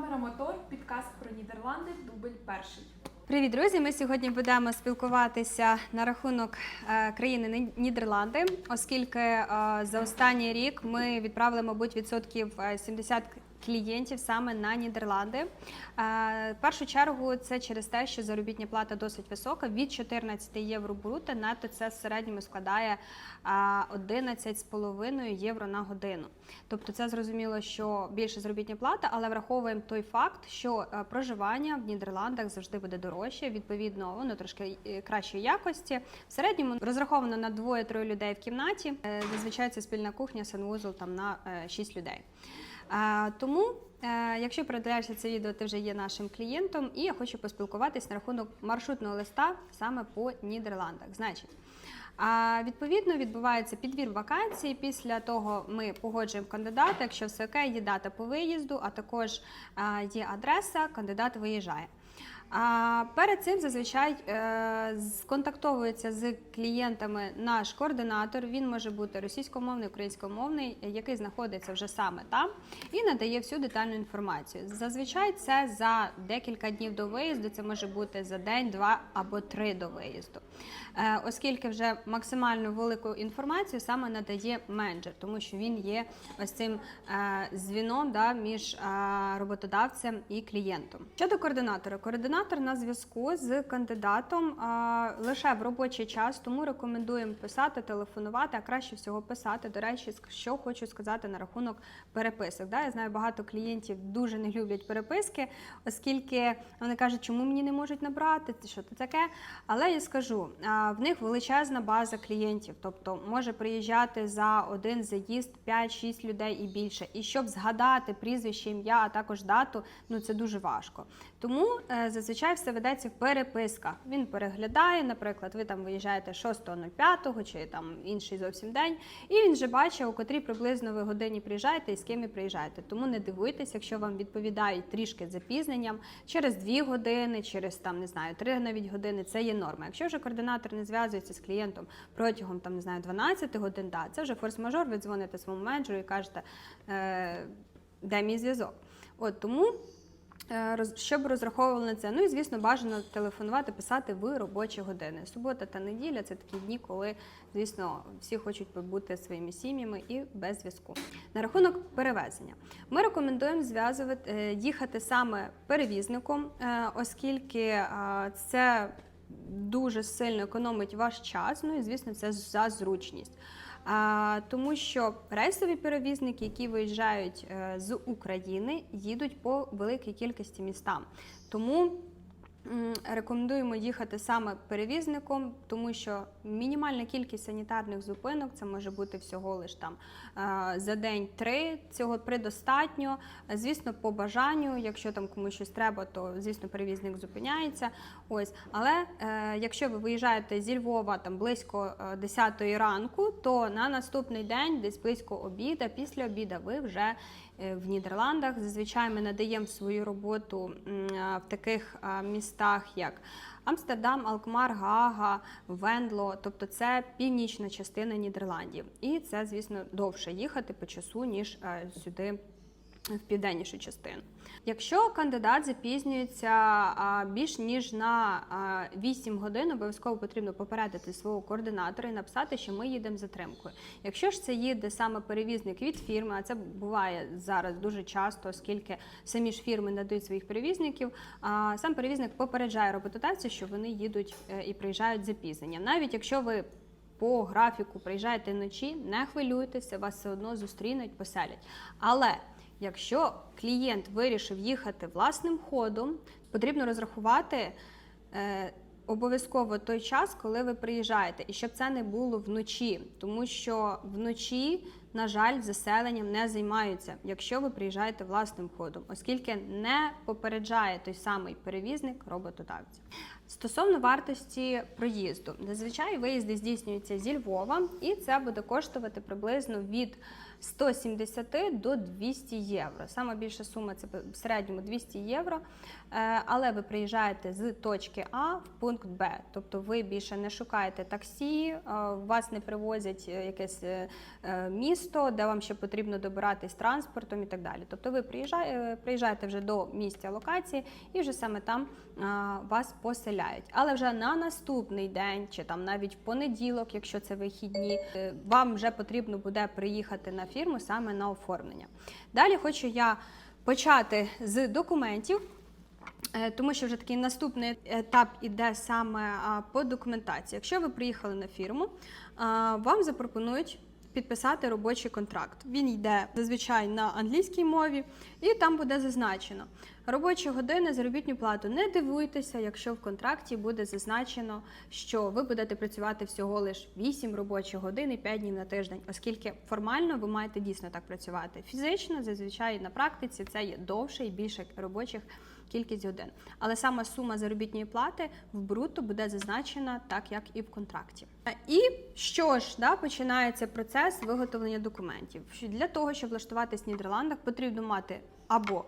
Камера мотор, підкаст про Нідерланди, дубль перший. Привіт, друзі! Ми сьогодні будемо спілкуватися на рахунок е, країни Ні- Нідерланди, оскільки е, за останній рік ми відправили, мабуть, відсотків е, 70 клієнтів саме на Нідерланди. Е, В першу чергу це через те, що заробітня плата досить висока. Від 14 євро брута нето це в середньому складає е, 11,5 євро на годину. Тобто це зрозуміло, що більше заробітня плата, але враховуємо той факт, що е, проживання в Нідерландах завжди буде дорожче. Відповідно, воно трошки е, кращої якості. В середньому розраховано на двоє-троє людей в кімнаті. Е, Зазвичай це спільна кухня, санвузол там на 6 людей. Тому, е, якщо передивляєшся це відео, ти вже є нашим клієнтом, і я хочу поспілкуватись на рахунок маршрутного листа саме по Нідерландах. Значить. А відповідно відбувається підбір вакансій. Після того ми погоджуємо кандидата. Якщо все окей, є дата по виїзду, а також є адреса, кандидат виїжджає. А перед цим зазвичай е, сконтактовується з клієнтами наш координатор. Він може бути російськомовний, українськомовний, який знаходиться вже саме там і надає всю детальну інформацію. Зазвичай це за декілька днів до виїзду. Це може бути за день, два або три до виїзду. Е, Оскільки вже максимально велику інформацію саме надає менеджер, тому що він є ось цим е, звіном да, між роботодавцем і клієнтом. Щодо координатора, координатор на зв'язку з кандидатом лише в робочий час, тому рекомендуємо писати, телефонувати, а краще всього писати. До речі, що хочу сказати на рахунок переписок. Я знаю, багато клієнтів дуже не люблять переписки, оскільки вони кажуть, чому мені не можуть набрати, що це таке. Але я скажу, в них величезна база клієнтів, тобто може приїжджати за один заїзд 5-6 людей і більше. І щоб згадати прізвище, ім'я, а також дату, ну це дуже важко. Тому е, зазвичай все ведеться в переписках. Він переглядає, наприклад, ви там виїжджаєте 6.05 чи там інший зовсім день, і він вже бачить, у котрій приблизно ви годині приїжджаєте і з ким ви приїжджаєте. Тому не дивуйтесь, якщо вам відповідають трішки запізненням через 2 години, через там не знаю, 3 навіть години. Це є норма. Якщо вже координатор не зв'язується з клієнтом протягом там не знаю 12 годин, да, це вже форс-мажор. Ви дзвоните своєму менеджеру і кажете, е, де мій зв'язок. От тому. Е, Щоб розраховували на це. Ну і звісно, бажано телефонувати, писати в робочі години. Субота та неділя це такі дні, коли, звісно, всі хочуть побути своїми сім'ями і без зв'язку. На рахунок перевезення. Ми рекомендуємо зв'язувати е, їхати саме перевізником, е, оскільки це дуже сильно економить ваш час. Ну і звісно, це за зручність. Тому що рейсові перевізники, які виїжджають е, з України, їдуть по великій кількості містам. Тому рекомендуємо їхати саме перевізником, тому що мінімальна кількість санітарних зупинок це може бути всього лиш там е, за день три. Цього предостатньо. Звісно, по бажанню, якщо там комусь щось треба, то звісно перевізник зупиняється. Ось, але е, якщо ви виїжджаєте зі Львова там близько е, 10 ранку, то на наступний день, десь близько обіда, після обіда, ви вже е, в Нідерландах. Зазвичай ми надаємо свою роботу е, в таких е, містах, як Амстердам, Алкмар, Гаага, Вендло, тобто це північна частина Нідерландів. І це, звісно, довше їхати по часу, ніж е, сюди в південнішу частину. Якщо кандидат запізнюється більш ніж на а, 8 годин, обов'язково потрібно попередити свого координатора і написати, що ми їдемо затримкою. Якщо ж це їде саме перевізник від фірми, а це буває зараз дуже часто, оскільки самі ж фірми надають своїх перевізників, сам перевізник попереджає роботодавця, що вони їдуть е, і приїжджають з запізненням. Навіть якщо ви по графіку приїжджаєте вночі, не хвилюйтеся, вас все одно зустрінуть, поселять. Але якщо клієнт вирішив їхати власним ходом, потрібно розрахувати. Е, Обов'язково той час, коли ви приїжджаєте, і щоб це не було вночі, тому що вночі, на жаль, заселенням не займаються, якщо ви приїжджаєте власним ходом, оскільки не попереджає той самий перевізник роботодавця. Стосовно вартості проїзду, зазвичай виїзди здійснюються зі Львова, і це буде коштувати приблизно від 170 до 200 євро. Саме більша сума це в середньому 200 євро. Е, Але ви приїжджаєте з точки А в пункт Б. Тобто ви більше не шукаєте таксі, е, вас не привозять е, якесь місто, де вам ще потрібно добиратись транспортом і так далі. Тобто ви приїжджаєте, вже до місця локації і вже саме там вас поселяють. Але вже на наступний день, чи там навіть в понеділок, якщо це вихідні, вам вже потрібно буде приїхати на фірму саме на оформлення. Далі хочу я почати з документів. Е, Тому що вже такий наступний етап іде саме по документації. Якщо ви приїхали на фірму, вам запропонують підписати робочий контракт. Він йде зазвичай на англійській мові, і там буде зазначено робочі години, заробітну плату. Не дивуйтеся, якщо в контракті буде зазначено, що ви будете працювати всього лише 8 робочих годин і 5 днів на тиждень, оскільки формально ви маєте дійсно так працювати. Фізично, зазвичай на практиці це є довше і більше робочих кількість годин. Але саме сума заробітної плати в бруту буде зазначена так, як і в контракті. І що ж, да, починається процес виготовлення документів. Для того, щоб влаштуватись в Нідерландах, потрібно мати або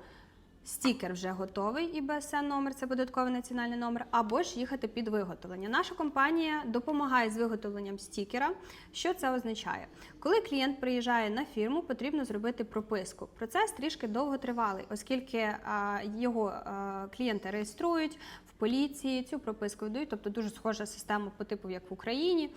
Стікер вже готовий, і БСН номер це податковий національний номер, або ж їхати під виготовлення. Наша компанія допомагає з виготовленням стікера. Що це означає? Коли клієнт приїжджає на фірму, потрібно зробити прописку. Процес трішки довготривалий, оскільки а, його а, клієнти реєструють в поліції, цю прописку видають, тобто дуже схожа система по типу, як в Україні.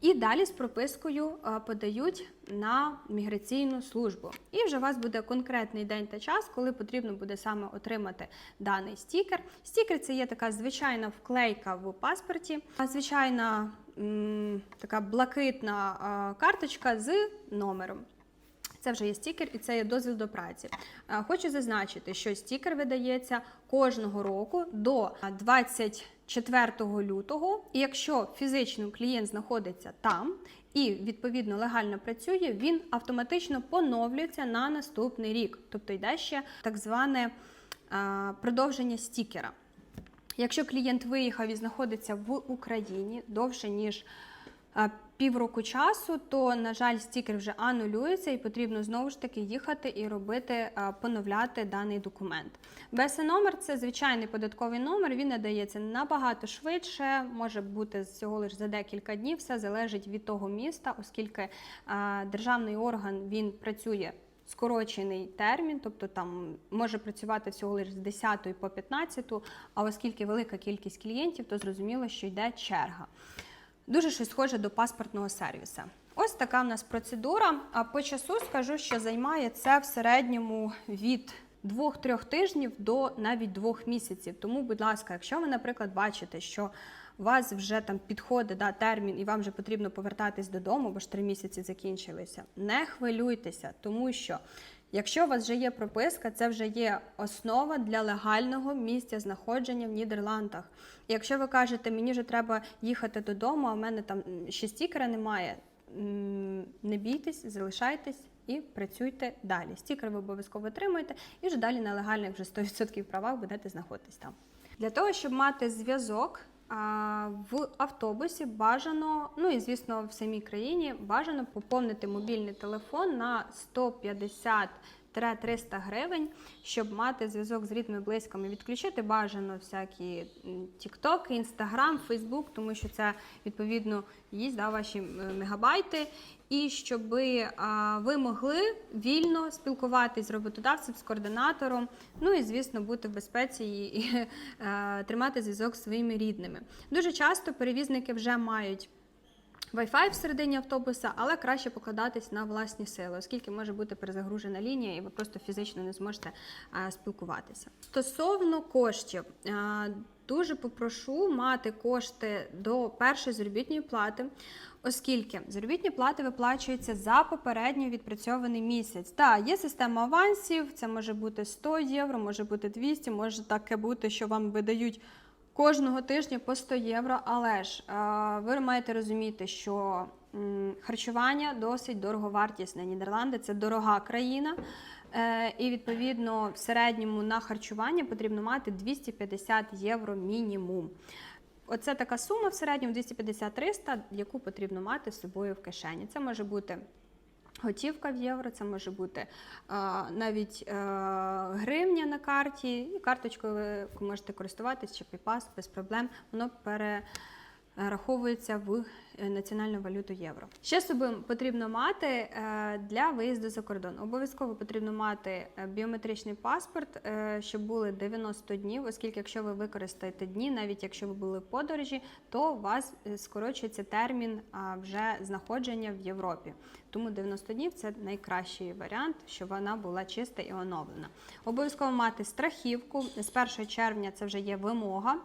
І далі з пропискою е, подають на міграційну службу. І вже у вас буде конкретний день та час, коли потрібно буде саме отримати даний стікер. Стікер це є така звичайна вклейка в паспорті, звичайна така блакитна е, карточка з номером. Це вже є стікер і це є дозвіл до праці. Е, Хочу зазначити, що стікер видається кожного року до 24 лютого. І якщо фізично клієнт знаходиться там і відповідно легально працює, він автоматично поновлюється на наступний рік. Тобто йде ще так зване е, продовження стікера. Якщо клієнт виїхав і знаходиться в Україні довше ніж півроку часу, то на жаль, стікер вже анулюється і потрібно знову ж таки їхати і робити, поновляти даний документ. БСН номер це звичайний податковий номер. Він надається набагато швидше, може бути всього лише за декілька днів. Все залежить від того міста, оскільки державний орган він працює скорочений термін, тобто там може працювати всього лише з 10 по 15, а оскільки велика кількість клієнтів, то зрозуміло, що йде черга. Дуже щось схоже до паспортного сервіса. Ось така в нас процедура. А по часу скажу, що займає це в середньому від 2-3 тижнів до навіть 2 місяців. Тому, будь ласка, якщо ви, наприклад, бачите, що у вас вже там підходить да, термін і вам вже потрібно повертатись додому, бо ж 3 місяці закінчилися, не хвилюйтеся, тому що Якщо у вас вже є прописка, це вже є основа для легального місця знаходження в Нідерландах. Якщо ви кажете, мені вже треба їхати додому, а в мене там ще стікера немає, не бійтесь, залишайтесь і працюйте далі. Стікер ви обов'язково отримуєте, і вже далі на легальних вже 100% правах будете знаходитись там. Для того, щоб мати зв'язок. В автобусі бажано, ну і звісно, в самій країні бажано поповнити мобільний телефон на 150 300 гривень, щоб мати зв'язок з рідними близькими. Відключити бажано всякі TikTok, Instagram, Facebook, тому що це відповідно їсть да, ваші мегабайти. І щоб ви могли вільно спілкуватись з роботодавцем, з координатором, ну і звісно, бути в безпеці і, е, тримати зв'язок зі своїми рідними. Дуже часто перевізники вже мають. Wi-Fi всередині автобуса, але краще покладатись на власні сили, оскільки може бути перезагружена лінія, і ви просто фізично не зможете а, спілкуватися. Стосовно коштів, а, дуже попрошу мати кошти до першої заробітної плати, оскільки заробітні плати виплачуються за попередньо відпрацьований місяць. Так, є система авансів, це може бути 100 євро, може бути 200, може таке бути, що вам видають. Кожного тижня по 100 євро, але ж е, ви маєте розуміти, що харчування досить дороговартісне. Нідерланди це дорога країна, і відповідно в середньому на харчування потрібно мати 250 євро мінімум. Оце така сума в середньому 250-300, яку потрібно мати з собою в кишені. Це може бути Готівка в євро, це може бути а, навіть е, гривня на карті, і карточкою ви можете користуватись чи PayPass без проблем. Воно перераховується в е, національну валюту євро. Що з потрібно мати е, для виїзду за кордон? Обов'язково потрібно мати е, біометричний паспорт, щоб були 90 днів, оскільки якщо ви використаєте дні, навіть якщо ви були в подорожі, то у вас скорочується термін вже знаходження в Європі. Тому 90 днів це найкращий варіант, щоб вона була чиста і оновлена. Обов'язково мати страхівку. З 1 червня це вже є вимога.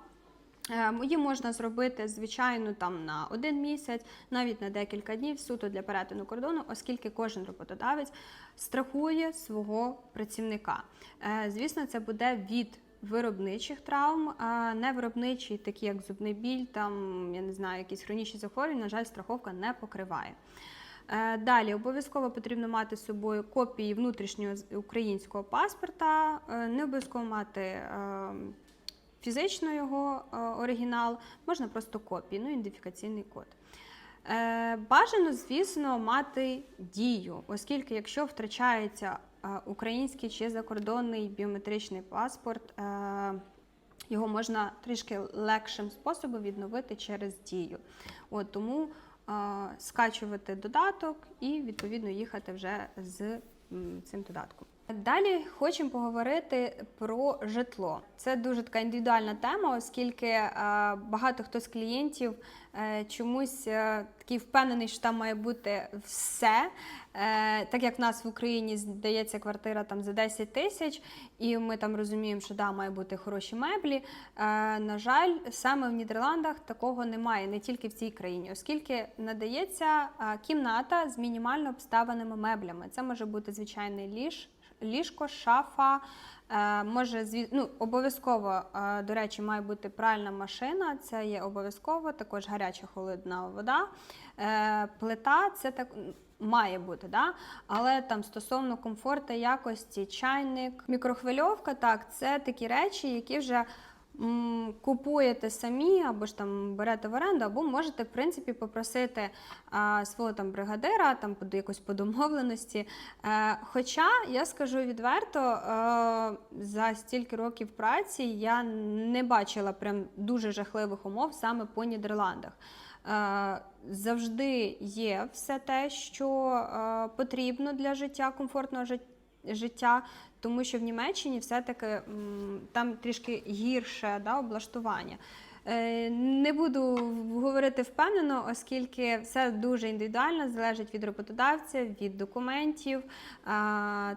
Е, Її можна зробити, звичайно, там на один місяць, навіть на декілька днів, суто для перетину кордону, оскільки кожен роботодавець страхує свого працівника. Е, Звісно, це буде від виробничих травм, а не виробничі, такі як зубний біль, там я не знаю, якісь хронічні захворювання, на жаль, страховка не покриває. Е, Далі обов'язково потрібно мати з собою копії внутрішнього українського паспорта, е, не обов'язково мати е, фізично його е, оригінал, можна просто копії, ну ідентифікаційний код. Е, Бажано, звісно, мати дію, оскільки якщо втрачається е, український чи закордонний біометричний паспорт, його можна трішки легшим способом відновити через дію. От, тому скачувати додаток і відповідно їхати вже з цим додатком. Далі хочемо поговорити про житло. Це дуже така індивідуальна тема, оскільки е, багато хто з клієнтів е, чомусь е, такий впевнений, що там має бути все. Так як в нас в Україні здається квартира там за 10 тисяч, і ми там розуміємо, що да, має бути хороші меблі. На жаль, саме в Нідерландах такого немає, не тільки в цій країні, оскільки надається кімната з мінімально обставленими меблями. Це може бути звичайний ліж, ліжко, шафа. Е, може, зві... ну, обов'язково, е, до речі, має бути пральна машина, це є обов'язково, також гаряча холодна вода. Е, плита це так. Має бути, да? але там стосовно комфорту, якості, чайник, мікрохвильовка, так, це такі речі, які вже купуєте самі, або ж там берете в оренду, або можете, в принципі, попросити а, свого там бригадира, там якось по домовленості. Е, хоча я скажу відверто, е, за стільки років праці я не бачила прям дуже жахливих умов саме по Нідерландах. Е, Завжди є все те, що е, потрібно для життя, комфортного жит- життя, тому що в Німеччині все-таки там трішки гірше да, облаштування. Е, Не буду говорити впевнено, оскільки все дуже індивідуально, залежить від роботодавця, від документів,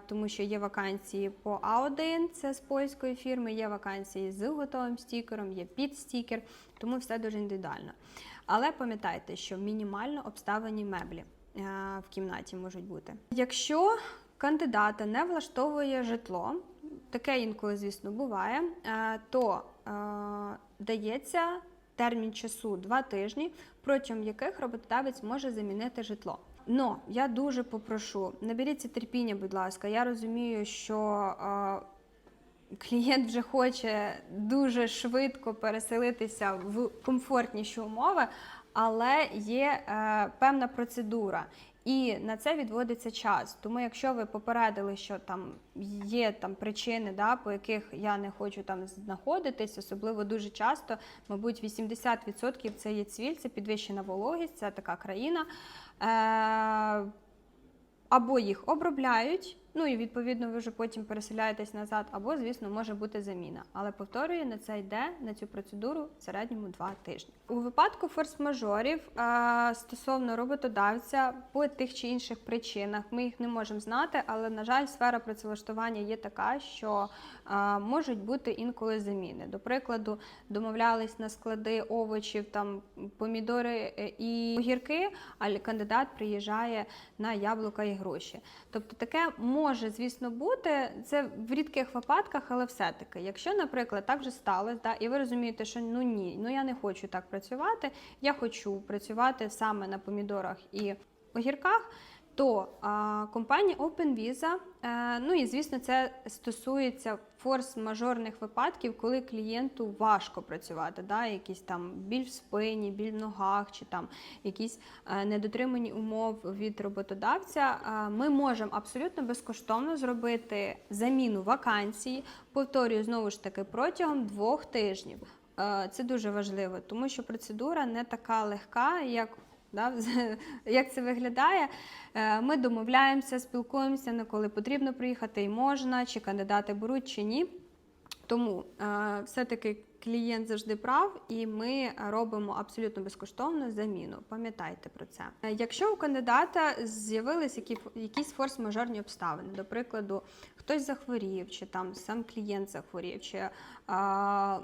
тому що є вакансії по А1, це з польської фірми, є вакансії з готовим стікером, є під стікер, тому все дуже індивідуально. Але пам'ятайте, що мінімально обставлені меблі е, в кімнаті можуть бути. Якщо кандидата не влаштовує житло, таке інколи, звісно, буває, е, то е, дається термін часу два тижні, протягом яких роботодавець може замінити житло. Но я дуже попрошу, наберіться терпіння, будь ласка. Я розумію, що е, клієнт вже хоче дуже швидко переселитися в комфортніші умови, але є е, певна процедура. І на це відводиться час. Тому, якщо ви попередили, що там є там причини, да, по яких я не хочу там знаходитись, особливо дуже часто, мабуть, 80% це є цвіль, це підвищена вологість, це така країна. Е- або їх обробляють, ну і відповідно ви вже потім переселяєтесь назад, або, звісно, може бути заміна. Але повторюю, на це йде на цю процедуру в середньому два тижні. У випадку форс-мажорів е, стосовно роботодавця по тих чи інших причинах ми їх не можемо знати, але на жаль, сфера працевлаштування є така, що е, можуть бути інколи заміни. До прикладу, домовлялись на склади овочів, там помідори е, і огірки, а кандидат приїжджає на яблука і гроші. Тобто таке може, звісно, бути. Це в рідких випадках, але все-таки, якщо, наприклад, так вже сталося, да, і ви розумієте, що ну ні, ну я не хочу так працювати, я хочу працювати саме на помідорах і огірках. То а, компанія OpenVisa, е, ну і звісно, це стосується форс-мажорних випадків, коли клієнту важко працювати, да, якісь там біль в спині, біль в ногах, чи там якісь е, недотримані умов від роботодавця. Е, ми можемо абсолютно безкоштовно зробити заміну вакансії. Повторюю знову ж таки протягом двох тижнів. Це дуже важливо, тому що процедура не така легка, як Да, як це виглядає? Е, Ми домовляємося, спілкуємося, на коли потрібно приїхати і можна, чи кандидати беруть, чи ні. Тому е, все-таки клієнт завжди прав, і ми робимо абсолютно безкоштовну заміну. Пам'ятайте про це. Е, Якщо у кандидата з'явились які, якісь форс-мажорні обставини, до прикладу, хтось захворів, чи там сам клієнт захворів, чи е,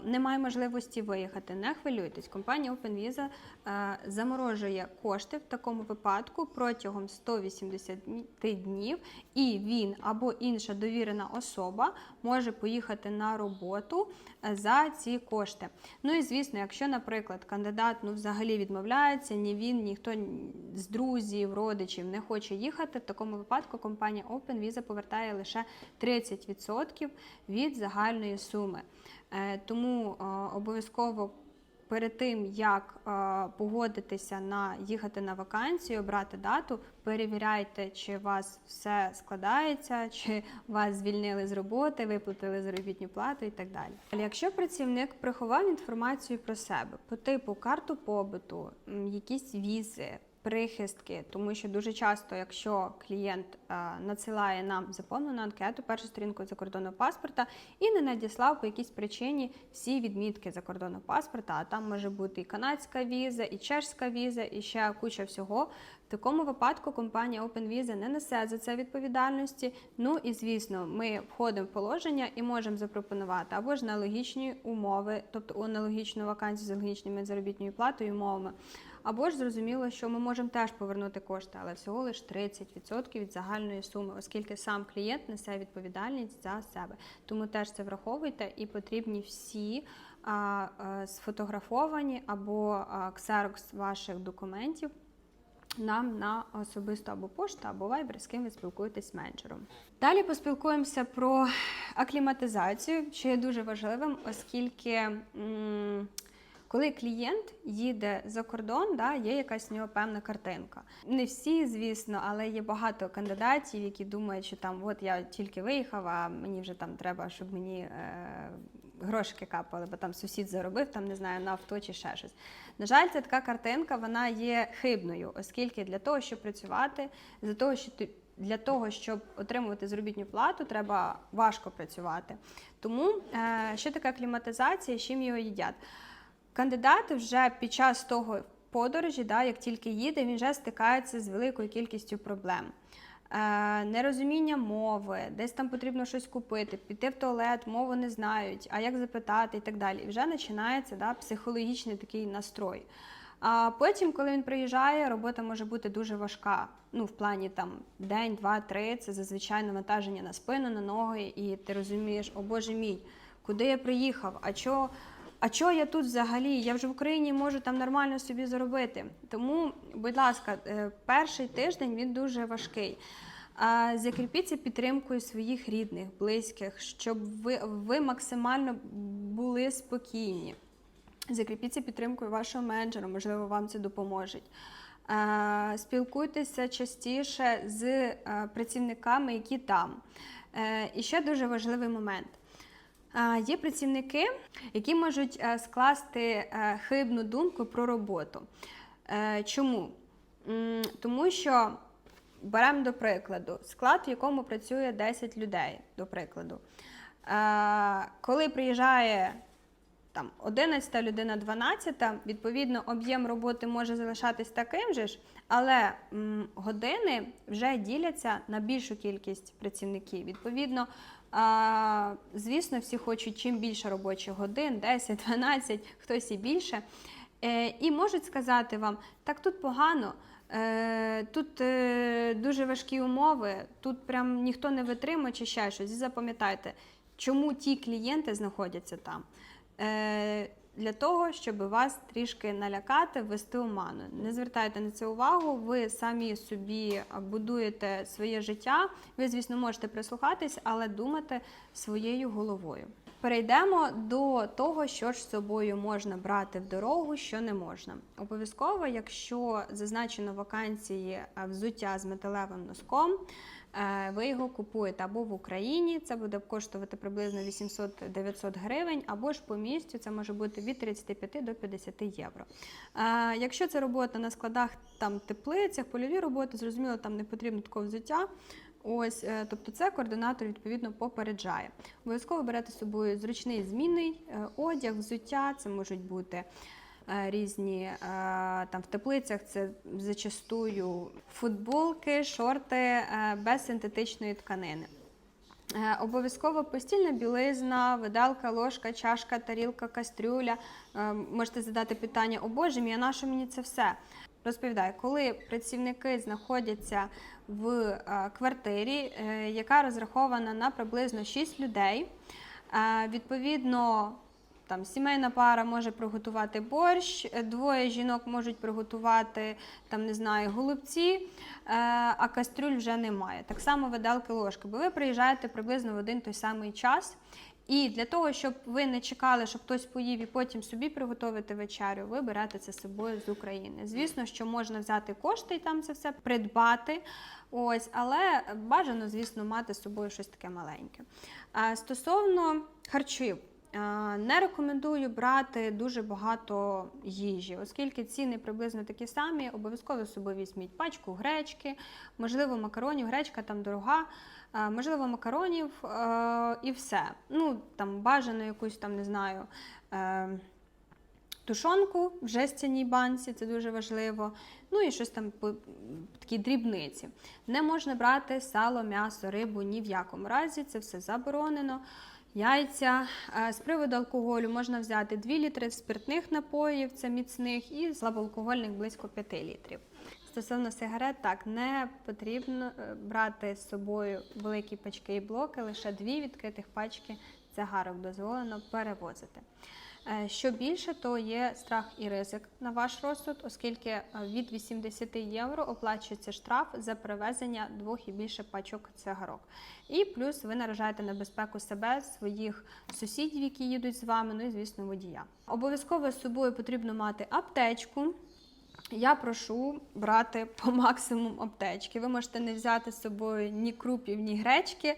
немає можливості виїхати, не хвилюйтесь. Компанія OpenVisa е, заморожує кошти в такому випадку протягом 180 дні- днів, і він або інша довірена особа може поїхати на роботу за ці кошти. Ну і звісно, якщо, наприклад, кандидат ну взагалі відмовляється, ні він, ніхто з друзів, родичів не хоче їхати, в такому випадку компанія OpenVisa повертає лише 30% від загальної суми. Е, Тому е, обов'язково перед тим, як е, погодитися на їхати на вакансію, обрати дату, перевіряйте, чи у вас все складається, чи вас звільнили з роботи, виплатили заробітну плату і так далі. Якщо працівник приховав інформацію про себе по типу карту побуту, якісь візи. Прихистки, тому що дуже часто, якщо клієнт е, надсилає нам заповнену анкету, першу сторінку закордонного паспорта і не надіслав по якійсь причині всі відмітки закордонного паспорта, а там може бути і канадська віза, і чешська віза, і ще куча всього. В такому випадку компанія OpenVisa не несе за це відповідальності. Ну і звісно, ми входимо в положення і можемо запропонувати або ж аналогічні умови, тобто аналогічну вакансію з аналогічними заробітною платою і умовами. Або ж зрозуміло, що ми можемо теж повернути кошти, але всього лише 30% від загальної суми, оскільки сам клієнт несе відповідальність за себе. Тому теж це враховуйте і потрібні всі а, а, сфотографовані або ксерокс ваших документів нам на особисту або пошту, або вайбер, з ким ви спілкуєтесь з менеджером. Далі поспілкуємося про акліматизацію, що є дуже важливим, оскільки. м, коли клієнт їде за кордон, да, є якась в нього певна картинка. Не всі, звісно, але є багато кандидатів, які думають, що там от я тільки виїхав, а мені вже там треба, щоб мені е, грошики капали, бо там сусід заробив, там не знаю, на авто чи ще щось. На жаль, ця така картинка вона є хибною, оскільки для того, щоб працювати, для того, що ти. Для того, щоб отримувати заробітну плату, треба важко працювати. Тому е, що таке кліматизація, з чим його їдять? Кандидат вже під час того подорожі, да, як тільки їде, він вже стикається з великою кількістю проблем. Е, нерозуміння мови, десь там потрібно щось купити, піти в туалет, мову не знають, а як запитати і так далі. І вже починається да, психологічний такий настрой. А потім, коли він приїжджає, робота може бути дуже важка. Ну, в плані там день, два, три це зазвичай навантаження на спину, на ноги, і ти розумієш, о Боже мій, куди я приїхав? А чого? А чого я тут взагалі? Я вже в Україні можу там нормально собі заробити. Тому, будь ласка, е, перший тиждень він дуже важкий. Закріпіться підтримкою своїх рідних, близьких, щоб ви, ви максимально були спокійні. Закріпіться підтримкою вашого менеджера, можливо, вам це допоможе. Спілкуйтеся частіше з е, працівниками, які там. Е, І ще дуже важливий момент. Є працівники, які можуть е, скласти е, хибну думку про роботу. Е, Чому? Тому що беремо до прикладу склад, в якому працює 10 людей, до прикладу. Коли приїжджає там 11 людина, 12, відповідно, об'єм роботи може залишатись таким же ж, але години вже діляться на більшу кількість працівників. Відповідно, а, звісно, всі хочуть чим більше робочих годин, 10, 12, хтось і більше. Е, і можуть сказати вам, так тут погано. Е, Тут е, дуже важкі умови, тут прям ніхто не витримує чи ще щось. І запам'ятайте, чому ті клієнти знаходяться там. Для того, щоб вас трішки налякати, ввести у ману. Не звертайте на це увагу, ви самі собі будуєте своє життя. Ви, звісно, можете прислухатись, але думати своєю головою. Перейдемо до того, що ж з собою можна брати в дорогу, що не можна. Обов'язково, якщо зазначено вакансії е, взуття з металевим носком, ви його купуєте або в Україні, це буде коштувати приблизно 800-900 гривень, або ж по місцю це може бути від 35 до 50 євро. Е, Якщо це робота на складах, там теплицях, польові роботи, зрозуміло, там не потрібно такого взуття. Ось, е, тобто це координатор відповідно попереджає. Обов'язково берете з собою зручний змінний е, одяг, взуття, це можуть бути е, різні е, там в теплицях, це зачастую футболки, шорти е, без синтетичної тканини. Е, Обов'язково постільна білизна, видалка, ложка, чашка, тарілка, кастрюля. Е, Можете задати питання: о Боже мій, а на що мені це все? Розповідаю, коли працівники знаходяться в е, квартирі, е, яка розрахована на приблизно 6 людей, е, відповідно. Там сімейна пара може приготувати борщ, е, двоє жінок можуть приготувати там, не знаю, голубці, е, а кастрюль вже немає. Так само виделки ложки, бо ви приїжджаєте приблизно в один той самий час. І для того, щоб ви не чекали, щоб хтось поїв і потім собі приготувати вечерю, ви берете це з собою з України. Звісно, що можна взяти кошти і там це все придбати. Ось, але бажано, звісно, мати з собою щось таке маленьке. А стосовно харчів. Е, Не рекомендую брати дуже багато їжі, оскільки ціни приблизно такі самі. Обов'язково з візьміть пачку гречки, можливо, макаронів, гречка там дорога, е, можливо, макаронів е, і все. Ну, там бажано якусь там, не знаю. Тушонку в жестяній банці, це дуже важливо. Ну і щось там такі дрібниці. Не можна брати сало, м'ясо, рибу ні в якому разі, це все заборонено. Яйця. Е, З приводу алкоголю можна взяти 2 літри спиртних напоїв, це міцних, і слабоалкогольних близько 5 літрів. Стосовно сигарет, так, не потрібно е, брати з собою великі пачки і блоки, лише дві відкритих пачки цигарок дозволено перевозити. Е, Що більше, то є страх і ризик на ваш розсуд, оскільки е, від 80 євро оплачується штраф за перевезення двох і більше пачок цигарок. І плюс ви наражаєте на безпеку себе, своїх сусідів, які їдуть з вами, ну і звісно, водія. Обов'язково з собою потрібно мати аптечку. Я прошу брати по максимуму аптечки. Ви можете не взяти з собою ні крупів, ні гречки, е,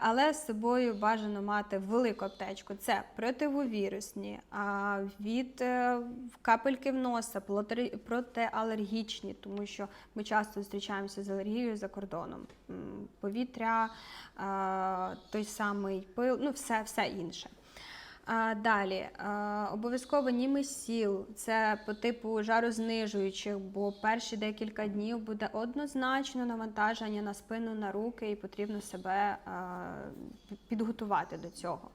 але з собою бажано мати велику аптечку. Це противовірусні, від е, капельки в носа, протиалергічні, тому що ми часто зустрічаємося з алергією за кордоном. Повітря, той самий пил, ну все, все інше. А, далі а, обов'язково німий сіл, це по типу жарознижуючих, бо перші декілька днів буде однозначно навантаження на спину, на руки, і потрібно себе а, підготувати до цього.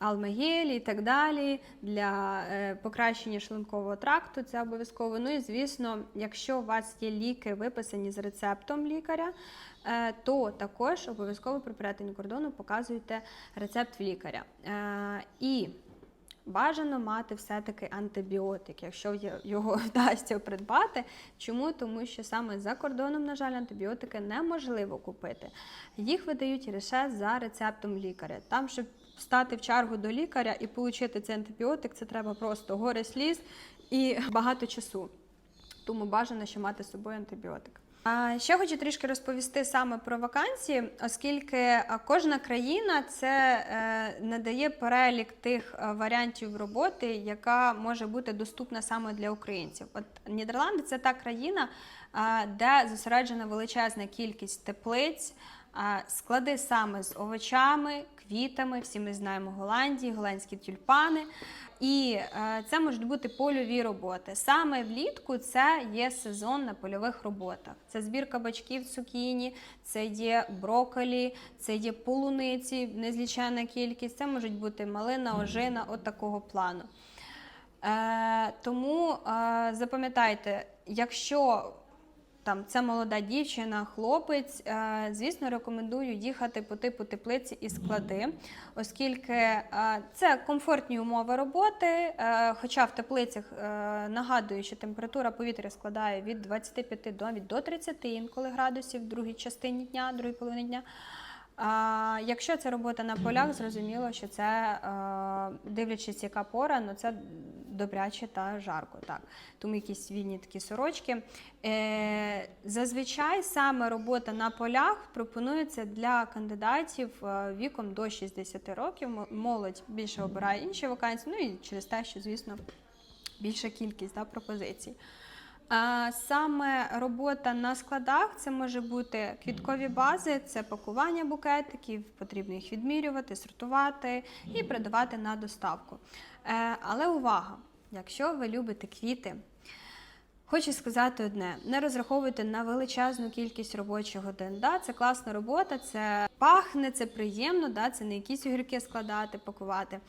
Алмегель і так далі для е, покращення шлункового тракту. Це обов'язково. Ну і звісно, якщо у вас є ліки, виписані з рецептом лікаря, е, то також обов'язково при перетині кордону показуйте рецепт в лікаря. Е, І бажано мати все-таки антибіотик, якщо його вдасться придбати. Чому? Тому що саме за кордоном, на жаль, антибіотики неможливо купити. Їх видають лише за рецептом лікаря. Там, щоб стати в чергу до лікаря і отримати цей антибіотик, це треба просто горе сліз і багато часу. Тому бажано ще мати з собою антибіотик. Ще хочу трішки розповісти саме про вакансії, оскільки кожна країна це е, надає перелік тих е, варіантів роботи, яка може бути доступна саме для українців. От Нідерланди це та країна, де зосереджена величезна кількість теплиць, склади саме з овочами, квітами. Всі ми знаємо Голландії, голландські тюльпани. І е, це можуть бути польові роботи. Саме влітку це є сезон на польових роботах. Це збір кабачків, цукіні, це є брокколі, це є полуниці, незліченна кількість. Це можуть бути малина, ожина, от такого плану. Е, тому е, запам'ятайте, якщо там це молода дівчина, хлопець, е, звісно, рекомендую їхати по типу теплиці і склади, оскільки е, це комфортні умови роботи. е, Хоча в теплицях нагадую, що температура повітря складає від 25 до навіть до 30 інколи градусів в другій частині дня, другій половині дня. А, якщо це робота на полях, зрозуміло, що це, е, дивлячись, яка пора, ну це добряче та жарко. Так. Тому якісь вільні такі сорочки. Е, зазвичай саме робота на полях пропонується для кандидатів е, віком до 60 років. Молодь більше обирає інші вакансії, ну і через те, що, звісно, більша кількість да, пропозицій. Саме робота на складах це може бути квіткові бази, це пакування букетиків, потрібно їх відмірювати, сортувати і передавати на доставку. Е, але увага! Якщо ви любите квіти, Хочу сказати одне: не розраховуйте на величезну кількість робочих годин. Да, це класна робота, це пахне, це приємно, да, це не якісь огірки складати, пакувати.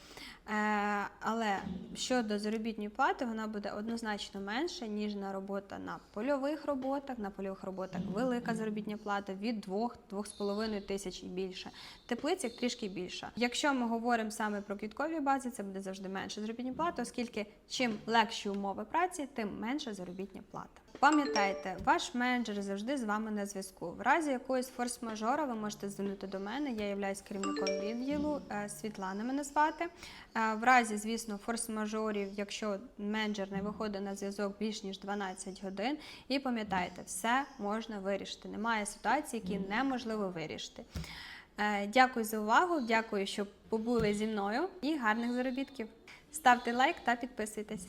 Е, але щодо заробітної плати, вона буде однозначно менша, ніж на робота на польових роботах. На польових роботах велика заробітня плата від 2-2,5 тисяч і більше. В теплицях трішки більша. Якщо ми говоримо саме про квіткові бази, це буде завжди менша заробітня плата, оскільки чим легші умови праці, тим менша заробітня плата. Пам'ятайте, ваш менеджер завжди з вами на зв'язку. В разі якоїсь форс-мажора ви можете звернути до мене. Я являюсь керівником відділу е, Світлана мене звати. Е, В разі, звісно, форс-мажорів, якщо менеджер не виходить на зв'язок більш ніж 12 годин. І пам'ятайте, все можна вирішити. Немає ситуації, які неможливо вирішити. Е, Дякую за увагу, дякую, що побули зі мною і гарних заробітків. Ставте лайк та підписуйтесь.